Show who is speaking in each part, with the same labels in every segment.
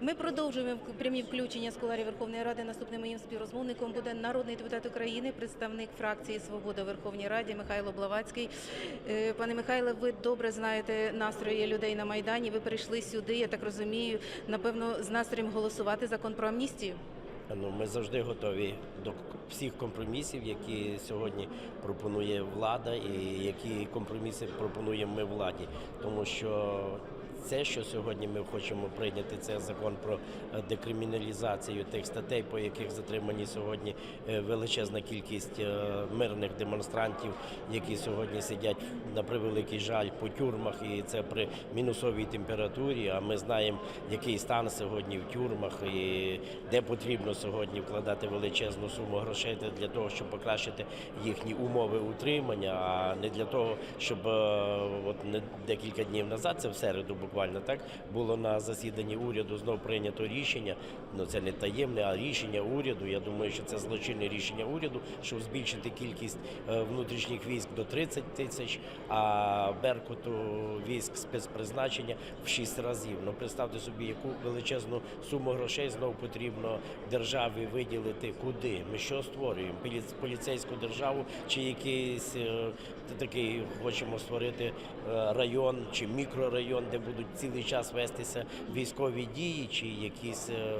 Speaker 1: Ми продовжуємо прямі включення з куларів Верховної Ради. Наступним моїм співрозмовником буде народний депутат України, представник фракції Свобода Верховній Раді Михайло Блавацький. Е, Пане Михайле, ви добре знаєте настрої людей на майдані. Ви прийшли сюди, я так розумію, напевно, з настроєм голосувати закон про амністію.
Speaker 2: Ну, ми завжди готові до всіх компромісів, які сьогодні пропонує влада, і які компроміси пропонуємо ми владі. Тому що це, що сьогодні ми хочемо прийняти, це закон про е, декриміналізацію тих статей, по яких затримані сьогодні е, величезна кількість е, мирних демонстрантів, які сьогодні сидять на превеликий жаль по тюрмах, і це при мінусовій температурі. А ми знаємо, який стан сьогодні в тюрмах, і де потрібно сьогодні вкладати величезну суму грошей для того, щоб покращити їхні умови утримання, а не для того, щоб от не декілька днів назад, це в середу буквально так було на засіданні уряду знов прийнято рішення. Ну це не таємне, а рішення уряду. Я думаю, що це злочинне рішення уряду, щоб збільшити кількість е, внутрішніх військ до 30 тисяч, а беркуту військ спецпризначення в 6 разів. Ну представте собі, яку величезну суму грошей знов потрібно державі виділити. Куди ми що створюємо? Поліц- Поліцейську державу чи якийсь е, такий хочемо створити е, район чи мікрорайон, де будуть цілий час вестися військові дії, чи якісь е,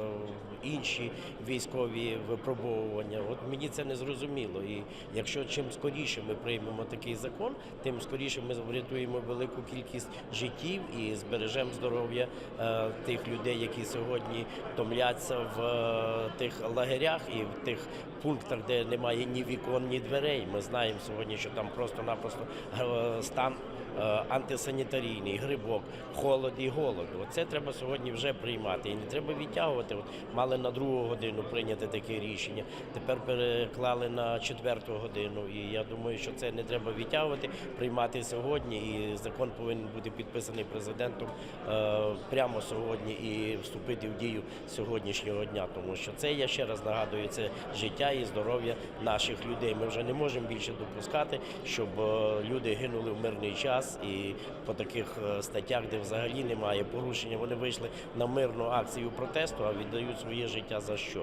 Speaker 2: інші військові випробовування. От мені це не зрозуміло. І якщо чим скоріше ми приймемо такий закон, тим скоріше ми врятуємо велику кількість життів і збережемо здоров'я е, тих людей, які сьогодні томляться в е, тих лагерях і в тих пунктах, де немає ні вікон, ні дверей. Ми знаємо сьогодні, що там просто-напросто е, стан е, антисанітарійний, грибок, холод і голод. Оце треба сьогодні вже приймати. І не треба відтягувати. От мали на другу годину прийняти таке рішення. Тепер переклали на четверту годину. І я думаю, що це не треба відтягувати, приймати сьогодні. І закон повинен бути підписаний президентом е, прямо сьогодні і вступити в дію сьогоднішнього дня. Тому що це я ще раз нагадую, це життя і здоров'я наших людей. Ми вже не можемо більше допускати, щоб е, люди гинули в мирний час і по таких е, статтях, де взагалі немає порушення, вони вийшли на мирну акцію протесту, а віддають своє життя за що.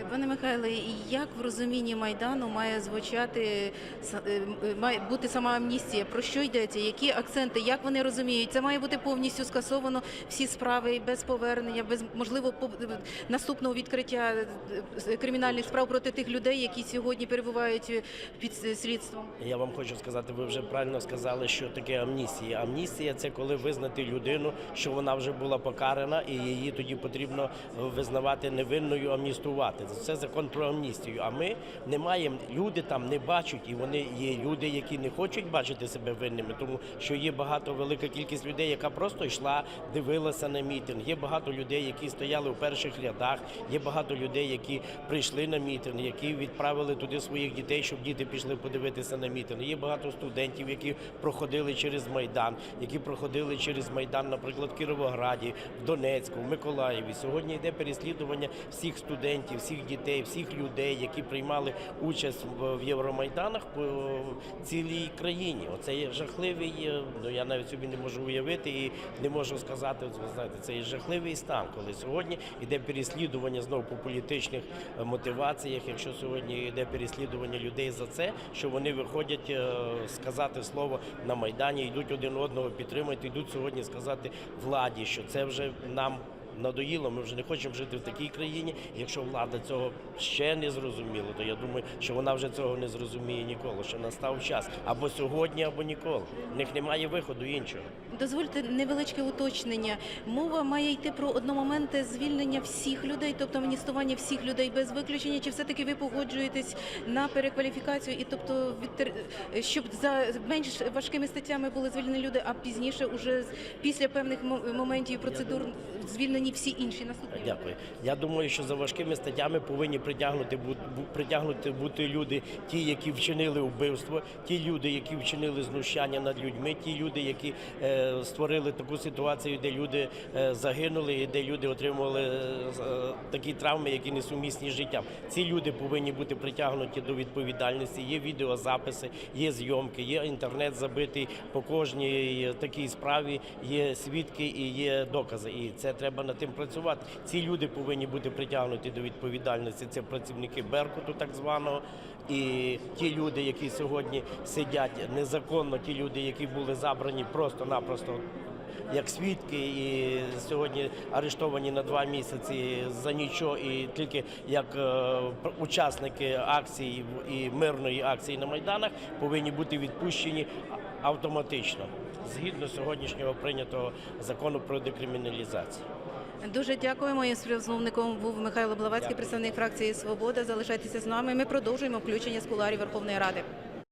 Speaker 1: Е, Пане Михайле, як в розумінні майдану має звучати е, е, має бути сама амністія? Про що йдеться? Які акценти? Як вони розуміють? Це має бути повністю скасовано всі справи без повернення, без можливо наступного відкриття кримінальних справ проти тих людей, які сьогодні перебувають під слідством.
Speaker 2: Я вам хочу сказати, ви вже правильно сказали, що таке амністія. Амністія це коли визнати людину, що вона вже була покарана, і її тоді потрібно визнавати невинною, амністувати. Це закон про амністію. А ми не маємо, люди там не бачать, і вони є люди, які не хочуть бачити себе винними, тому що є багато велика кількість людей, яка просто йшла, дивилася на мітинг. Є багато людей, які стояли у перших рядах. Є багато людей, які прийшли на мітинг, які відправили туди своїх дітей, щоб діти пішли подивитися на мітинг. Є багато студентів, які проходили через майдан, які проходили через майдан, наприклад, в Кіровограді, в Донецьку, в Миколаєві. Сьогодні йде переслідування всіх студентів, всіх дітей, всіх людей, які приймали участь в Євромайданах по цілій країні. Оце є жахливий. е, Ну я навіть собі не можу уявити і не можу сказати. Ви знаєте, це є жахливий стан, коли сьогодні йде переслідування знову по політичних е, мотиваціях. Якщо сьогодні йде переслідування людей за це, що вони виходять е, сказати слово на майдані, йдуть один одного підтримують, йдуть сьогодні сказати владі, що це вже нам. Надоїло, ми вже не хочемо жити в такій країні. Якщо влада цього ще не зрозуміла, то я думаю, що вона вже цього не зрозуміє ніколи. Що настав час або сьогодні, або ніколи. В них немає виходу іншого.
Speaker 1: Дозвольте невеличке уточнення. Мова має йти про одномоментне звільнення всіх людей, тобто амністування всіх людей без виключення. Чи все-таки ви погоджуєтесь на перекваліфікацію і тобто щоб за менш важкими статтями були звільнені люди, а пізніше, уже після певних моментів процедур, звільнені всі інші наступні?
Speaker 2: Дякую. Я думаю, що за важкими статтями повинні притягнути притягнути бути люди, ті, які вчинили вбивство, ті люди, які вчинили знущання над людьми, ті люди, які е, створили таку ситуацію, де люди е, загинули, і де люди отримували е, е, такі травми, які несумісні з життям. Ці люди повинні бути притягнуті до відповідальності. Є відеозаписи, є зйомки, є інтернет забитий по кожній такій справі. Є свідки і є докази. І це треба на тим працювати. Ці люди повинні бути притягнуті до відповідальності. Це працівники Беркуту, так званого. І ті люди, які сьогодні сидять незаконно, ті люди, які були забрані просто-напросто як свідки, і сьогодні арештовані на два місяці за нічого, і тільки як е, учасники акції і мирної акції на майданах повинні бути відпущені автоматично згідно сьогоднішнього прийнятого закону про декриміналізацію.
Speaker 1: Дуже дякуємо. Моїм співзмовником був Михайло Блавацький, представник фракції Свобода. Залишайтеся з нами. Ми продовжуємо включення з куларів Верховної Ради.